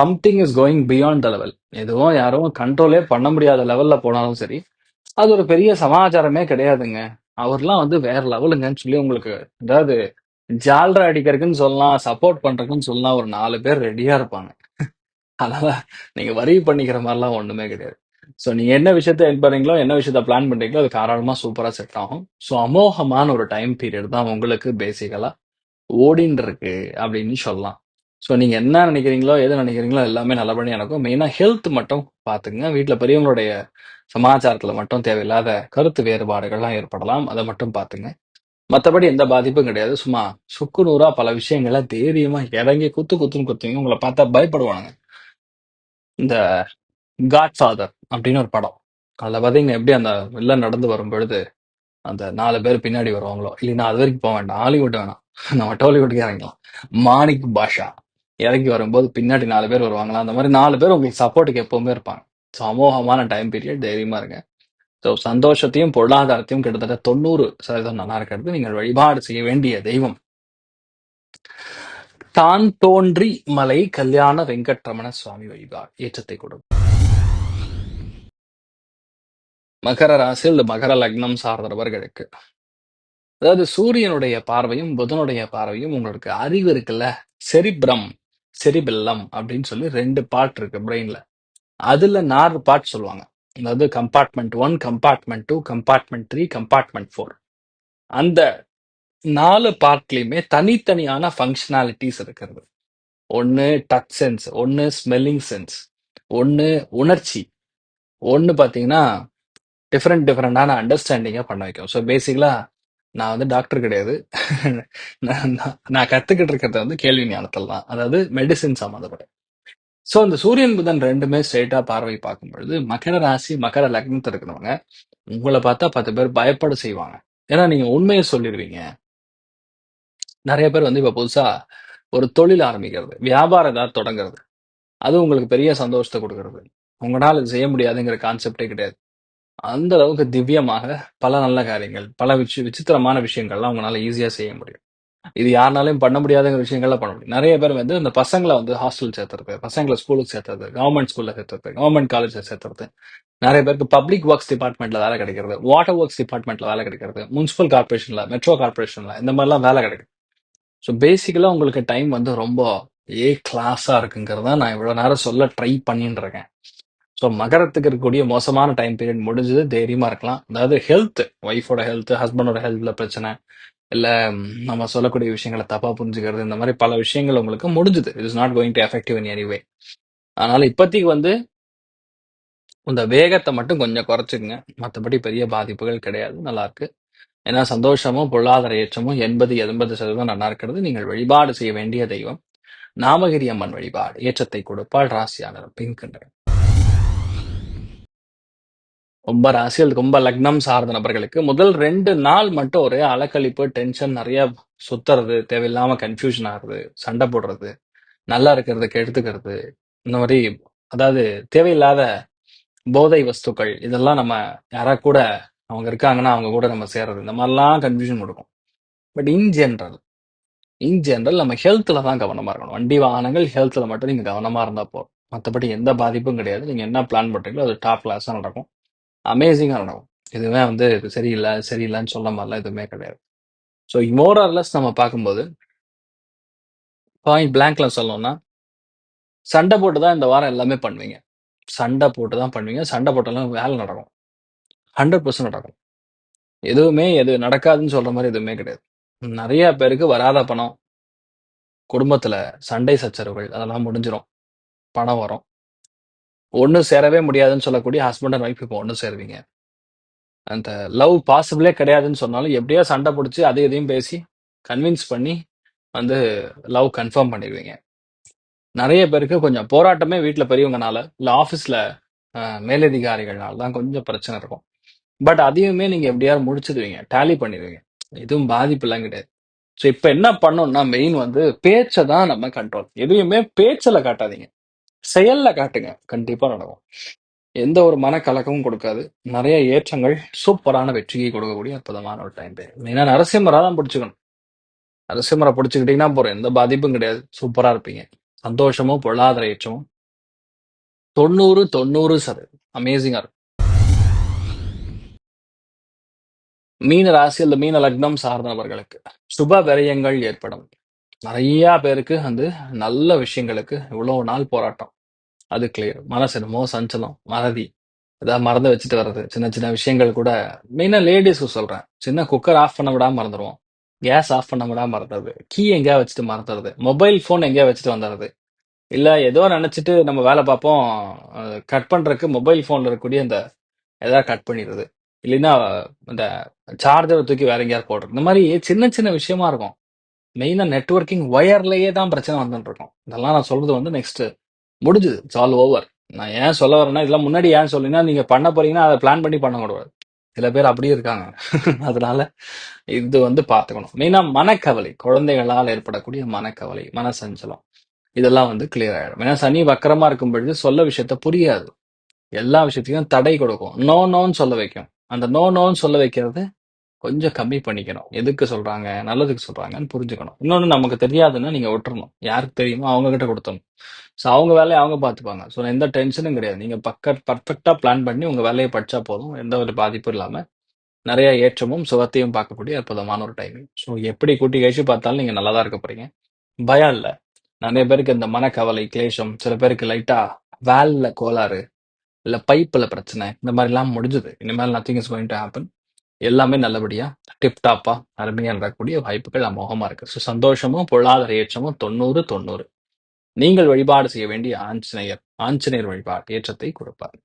something is going beyond the level. எதுவும் யாரும் கண்ட்ரோலே பண்ண முடியாத லெவல்ல போனாலும் சரி, அது ஒரு பெரிய சமாச்சாரமே கிடையாதுங்க. அவர்லாம் வந்து வேற லெவலுங்கன்னு சொல்லி உங்களுக்கு அதாவது ஜால்ரா அடிக்கிறதுக்குன்னு சொல்லலாம், சப்போர்ட் பண்றதுக்குன்னு சொல்லலாம் ஒரு நாலு பேர் ரெடியா இருப்பாங்க. அதனால நீங்க வரி பண்ணிக்கிற மாதிரிலாம் ஒண்ணுமே கிடையாது. ஸோ நீங்க என்ன விஷயத்த எட் பண்ணுறீங்களோ என்ன விஷயத்த பிளான் பண்ணுறீங்களோ அது தாராளமாக சூப்பராக செட் ஆகும். ஸோ அமோகமான ஒரு டைம் பீரியட் தான் உங்களுக்கு பேசிக்கலாக ஓடின்னு இருக்கு அப்படின்னு சொல்லலாம். ஸோ நீங்க என்ன நினைக்கிறீங்களோ, எது நினைக்கிறீங்களோ எல்லாமே நல்லபடியாக நடக்கும். மெயினா ஹெல்த் மட்டும் பார்த்துங்க வீட்டில் பெரியவங்களுடைய சமாச்சாரத்துல மட்டும் தேவையில்லாத கருத்து வேறுபாடுகள்லாம் ஏற்படலாம். அதை மட்டும் பார்த்துங்க. மத்தபடி எந்த பாதிப்பும் கிடையாது. சும்மா சுக்குநூறா பல விஷயங்களை தைரியமா இறங்கி குத்து குத்துன்னு குத்துங்க உங்களை பார்த்தா பயப்படுவானுங்க. இந்த காட் ஃபாதர் அப்படின்னு ஒரு படம். அதில் பார்த்தீங்கன்னா, எப்படி அந்த வெளில நடந்து வரும்பொழுது, அந்த நாலு பேர் பின்னாடி வருவாங்களோ, இல்லைன்னா அது வரைக்கும் போக வேண்டாம். ஹாலிவுட் வேணாம். நம்ம டாலிவுட்டுக்கு இறங்கலாம் மாணிக் பாஷா இறங்கி வரும்போது பின்னாடி நாலு பேர் வருவாங்களா, அந்த மாதிரி நாலு பேர் உங்களுக்கு சப்போர்ட்டுக்கு எப்பவுமே இருப்பாங்க. ஸோ அமோகமான டைம் பீரியட் தைரியமா இருங்க. ஸோ சந்தோஷத்தையும், பொருளாதாரத்தையும் கிட்டத்தட்ட 90% நல்லா இருக்கிறது. நீங்கள் வழிபாடு செய்ய வேண்டிய தெய்வம் தான் தோன்றி மலை கல்யாண வெங்கட்ரமண சுவாமி வழிபாடு ஏற்றத்தை கொடுக்கும். மகர ராசி இந்த மகர லக்னம் சார்ந்தவர்களுக்கு. அதாவது சூரியனுடைய பார்வையும் புதனுடைய பார்வையும் உங்களுக்கு அறிவு இருக்குல்ல? செரிப்ரம் செரிபெல்லம் அப்படின்னு சொல்லி ரெண்டு பார்ட் இருக்கு பிரெயின்ல அதுல நாலு பார்ட் சொல்லுவாங்க. அதாவது compartment one compartment two compartment three compartment four அந்த நாலு பார்ட்லயுமே தனித்தனியான ஃபங்க்ஷனாலிட்டிஸ் இருக்கிறது. ஒன்று டச் சென்ஸ் ஒன்று ஸ்மெல்லிங் சென்ஸ் ஒன்று உணர்ச்சி. ஒன்று பார்த்தீங்கன்னா டிஃப்ரெண்ட் டிஃப்ரெண்டான அண்டர்ஸ்டாண்டிங்கா பண்ண வைக்கும். ஸோ பேசிக்கலா நான் வந்து டாக்டர் கிடையாது. நான் நான் நான் கத்துக்கிட்டு இருக்கிறது வந்து கேள்வி ஞானத்தில் தான். அதாவது மெடிசின் சம்மந்தப்பட்ட ஸோ அந்த சூரியன் புதன் ரெண்டுமே ஸ்ட்ரெயிட்டாக பார்வை பார்க்கும் பொழுது மகர ராசி மகர லக்னத்தில் இருக்கிறவங்க உங்களை பார்த்தா பத்து பேர் பயப்பட செய்வாங்க. ஏன்னா நீங்கள் உண்மையை சொல்லிடுவீங்க நிறைய பேர் வந்து இப்போ புதுசாக ஒரு தொழில் ஆரம்பிக்கிறது. வியாபாரம் ஏதாவது தொடங்குறது. அது உங்களுக்கு பெரிய சந்தோஷத்தை கொடுக்கறது. உங்களால் இது செய்ய முடியாதுங்கிற கான்செப்டே கிடையாது. அந்த அளவுக்கு திவ்யமாக பல நல்ல காரியங்கள் பல விஷ விசித்திரமான விஷயங்கள்லாம் அவங்களால ஈஸியா செய்ய முடியும். இது யாருனாலையும் பண்ண முடியாதுங்கிற விஷயங்கள்லாம் பண்ண முடியும். நிறைய பேர் வந்து இந்த பசங்களை வந்து ஹாஸ்டல் சேர்த்துறது பசங்களை ஸ்கூலுக்கு சேர்த்துறது கவர்மெண்ட் ஸ்கூல்ல சேர்த்துறது கவர்மெண்ட் காலேஜ்ல சேர்த்துறது. நிறைய பேருக்கு பப்ளிக் ஒர்க்ஸ் டிபார்ட்மெண்ட்ல வேலை கிடைக்கிறது வாட்டர் ஒர்க்ஸ் டிபார்ட்மெண்ட்ல வேலை கிடைக்கிறது முனிசிபல் கார்பரேஷன்ல மெட்ரோ கார்பரேஷன்ல இந்த மாதிரிலாம் வேலை கிடைக்கும். ஸோ பேசிக்கலா உங்களுக்கு டைம் வந்து ரொம்ப ஏ கிளாஸா இருக்குங்கிறத நான் இவ்வளவு நேரம் சொல்ல ட்ரை பண்ணிட்டு இருக்கேன். ஸோ மகரத்துக்கு இருக்கக்கூடிய மோசமான டைம் பீரியட் முடிஞ்சது. தைரியமா இருக்கலாம். அதாவது ஹெல்த் ஒய்ஃபோட ஹெல்த் ஹஸ்பண்டோட ஹெல்த்ல பிரச்சனை இல்ல நம்ம சொல்லக்கூடிய விஷயங்களை தப்பா புரிஞ்சுக்கிறது. இந்த மாதிரி பல விஷயங்கள் உங்களுக்கு முடிஞ்சுது. It is not going to effective in any way அதனால இப்போதைக்கு வந்து இந்த வேகத்தை மட்டும் கொஞ்சம் குறைச்சிக்கங்க. மற்றபடி பெரிய பாதிப்புகள் கிடையாது. நல்லா இருக்கு. ஏன்னா சந்தோஷமும் பொருளாதார ஏற்றமும் எண்பது எண்பது சதவீதம் நல்லா இருக்கிறது. நீங்கள் வழிபாடு செய்ய வேண்டிய தெய்வம். நாமகிரி அம்மன் வழிபாடு. ஏற்றத்தை கொடுப்பாள் ராசியாளர் பிங்க் ரொம்ப ராசியல் ரொம்ப லக்னம் சார்ந்த நபர்களுக்கு முதல் ரெண்டு நாள் மட்டும் ஒரே அலக்கழிப்பு டென்ஷன் நிறைய சுத்துறது தேவையில்லாம கன்ஃபியூஷன் ஆகுறது சண்டை போடுறது நல்லா இருக்கிறத கெடுத்துக்கிறது இந்த மாதிரி அதாவது தேவையில்லாத போதை வஸ்துக்கள் இதெல்லாம் நம்ம யாரா கூட அவங்க இருக்காங்கன்னா அவங்க கூட நம்ம சேர்றது இந்த மாதிரிலாம் கன்ஃபியூஷன் கொடுக்கும். But in general in general நம்ம ஹெல்த்தில் தான் கவனமாக இருக்கணும். வண்டி வாகனங்கள் ஹெல்த்தில் மட்டும் நீங்கள் கவனமாக இருந்தால் போதும். மற்றபடி எந்த பாதிப்பும் கிடையாது. நீங்கள் என்ன பிளான் பண்ணுறீங்களோ அது டாப் கிளாஸாக நடக்கும். அமேசிங்காக நடக்கும். இதுவே வந்து இது சரியில்லை சரியில்லைன்னு சொல்ல மாதிரிலாம் எதுவுமே கிடையாது. ஸோ மோரர்லெஸ் நம்ம பார்க்கும்போது பாயிண்ட் பிளாங்க்ல சொல்லணும்னா சண்டை போட்டு தான் இந்த வாரம் எல்லாமே பண்ணுவீங்க. சண்டை போட்டு தான் பண்ணுவீங்க. சண்டை போட்டாலும் வேலை நடக்கும். ஹண்ட்ரட் பர்சன்ட் நடக்கும். எதுவுமே எது நடக்காதுன்னு சொல்ற மாதிரி எதுவுமே கிடையாது. நிறைய பேருக்கு வராத பணம் குடும்பத்துல சண்டை சச்சரவுகள் அதெல்லாம் முடிஞ்சிரும். பணம் வரும். ஒன்றும் சேரவே முடியாதுன்னு சொல்லக்கூடிய ஹஸ்பண்ட் அண்ட் ஒய்ஃப் இப்போ ஒன்றும் சேருவீங்க அந்த லவ் பாசிபிளே கிடையாதுன்னு சொன்னாலும் எப்படியோ சண்டை பிடிச்சி அதை இதையும் பேசி கன்வின்ஸ் பண்ணி வந்து லவ் கன்ஃபார்ம் பண்ணிடுவீங்க நிறைய பேருக்கு கொஞ்சம் போராட்டமே வீட்டில் பெரியவங்கனால, இல்லை ஆஃபீஸில் மேலதிகாரிகள்னால தான் கொஞ்சம் பிரச்சனை இருக்கும். பட் அதையுமே நீங்கள் எப்படியாவது முடிச்சிடுவீங்க டேலி பண்ணிடுவீங்க எதுவும் பாதிப்புலாம் கிடையாது. ஸோ இப்போ என்ன பண்ணோம்னா மெயின் வந்து பேச்சை தான் நம்ம கண்ட்ரோல். எதையுமே பேச்சில் காட்டாதீங்க. செயல்ல காட்டுங்க. கண்டிப்பா நடக்கும். எந்த ஒரு மனக்கலக்கமும் கொடுக்காது. நிறைய ஏற்றங்கள், சூப்பரான வெற்றியை கொடுக்கக்கூடிய அற்புதமான ஒரு டைம் பேர் மெயினா நரசிம்மரா தான் புடிச்சுக்கணும். நரசிம்மரை புடிச்சுக்கிட்டீங்கன்னா போதும். எந்த பாதிப்பும் கிடையாது. சூப்பரா இருப்பீங்க. சந்தோஷமும், பொருளாதார ஏற்றமும் 90, 90% அமேசிங்கா இருக்கும். மீன ராசி அல்லது மீன லக்னம் சார்ந்தவர்களுக்கு சுப விரயங்கள் ஏற்படும். நிறைய பேருக்கு வந்து நல்ல விஷயங்களுக்கு இவ்வளவு நாள் போராட்டம். அது கிளியர். மனசு என்னமோ சஞ்சலம், மறதி. ஏதாவது மறந்து வச்சுட்டு வர்றது. சின்ன சின்ன விஷயங்கள் கூட மெயினாக லேடிஸ்க்கு சொல்கிறேன் சின்ன குக்கர் ஆஃப் பண்ண விடாம மறந்துடுவோம் கேஸ் ஆஃப் பண்ண விடாம மறந்துறது. கீ எங்கேயா வச்சுட்டு மறந்துடுறது மொபைல் ஃபோன் எங்கேயா வச்சுட்டு வந்துடுறது இல்லை ஏதோ நினச்சிட்டு நம்ம வேலை பார்ப்போம். கட் பண்ணுறதுக்கு மொபைல் ஃபோனில் இருக்கக்கூடிய அந்த ஏதாவது கட் பண்ணிடுறது. இல்லைன்னா இந்த சார்ஜரை தூக்கி வேற எங்கேயாவது போடுறது. இந்த மாதிரி சின்ன சின்ன விஷயமா இருக்கும். மெயினா நெட்வொர்க்கிங் ஒயர்லயே தான் பிரச்சனை வந்துட்டு இருக்கும். இதெல்லாம் நான் சொல்றது வந்து நெக்ஸ்ட் முடிஞ்சுது. It's all over. நான் ஏன் சொல்ல வரேன்னா, இதெல்லாம் முன்னாடி ஏன் சொல்றேன்னா, நீங்க பண்ண போறீங்கன்னா, அதை பிளான் பண்ணி பண்ணக்கூடாது. சில பேர் அப்படியே இருக்காங்க. அதனால இது வந்து பார்த்துக்கணும். மெயினா மனக்கவலை. குழந்தைகளால் ஏற்படக்கூடிய மனக்கவலை, மனசஞ்சலம். இதெல்லாம் வந்து கிளியர் ஆயிடும். ஏன்னா சனி வக்கரமா இருக்கும் பொழுது சொல்ல விஷயத்த புரியாது. எல்லா விஷயத்தையும் தடை கொடுக்கும். நோ நோன்னு சொல்ல வைக்கும். அந்த நோ நோன்னு சொல்ல வைக்கிறது கொஞ்சம் கம்மி பண்ணிக்கணும். எதுக்கு சொல்றாங்க? நல்லதுக்கு சொல்றாங்கன்னு புரிஞ்சுக்கணும். இன்னொன்று நமக்கு தெரியாதுன்னா நீங்க விட்டுறணும். யாருக்கு தெரியுமோ அவங்க கிட்ட கொடுத்தணும் ஸோ அவங்க வேலையை அவங்க பார்த்துப்பாங்க. ஸோ எந்த டென்ஷனும் கிடையாது. நீங்க பக்க பர்ஃபெக்டா பிளான் பண்ணி உங்க வேலையை படிச்சா போதும். எந்த ஒரு பாதிப்பும் இல்லாம நிறைய ஏற்றமும், சுகத்தையும் பார்க்கக்கூடிய அற்புதமான ஒரு டைமிங். ஸோ எப்படி கூட்டி கழிச்சு பார்த்தாலும் நீங்க நல்லா தான் இருக்க போறீங்க. பயம் இல்லை நிறைய பேருக்கு இந்த மனக்கவலை, கிளேஷம், சில பேருக்கு லைட்டா வேலில் கோளாறு, இல்ல பைப்பில் பிரச்சனை இந்த மாதிரிலாம் முடிஞ்சுது. இனிமேல் nothing is going to happen. எல்லாமே நல்லபடியா டிப் டாப்பா அருமையா நடக்கக்கூடிய வாய்ப்புகள் அமோகமா இருக்கு. ஸோ சந்தோஷமும், பொருளாதார ஏற்றமும் 90, 90. நீங்கள் வழிபாடு செய்ய வேண்டிய ஆஞ்சநேயர். ஆஞ்சநேயர் வழிபாடு ஏற்றத்தை கொடுப்பார்.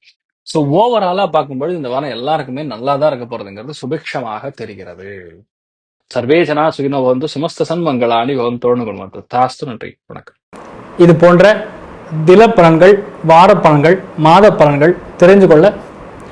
ஸோ ஓவராலா பார்க்கும்பொழுது இந்த வாரம் எல்லாருக்குமே நல்லா தான் இருக்க போறதுங்கிறது சுபிக்ஷமாக தெரிகிறது. சர்வே ஜனா சுகினோ வந்து சுமஸ்த சன்மங்களானி தோணுகள் வந்து தாஸ்து நன்றி வணக்கம் இது போன்ற தில பலன்கள் வார பலன்கள் மாத பலன்கள் தெரிஞ்சு கொள்ள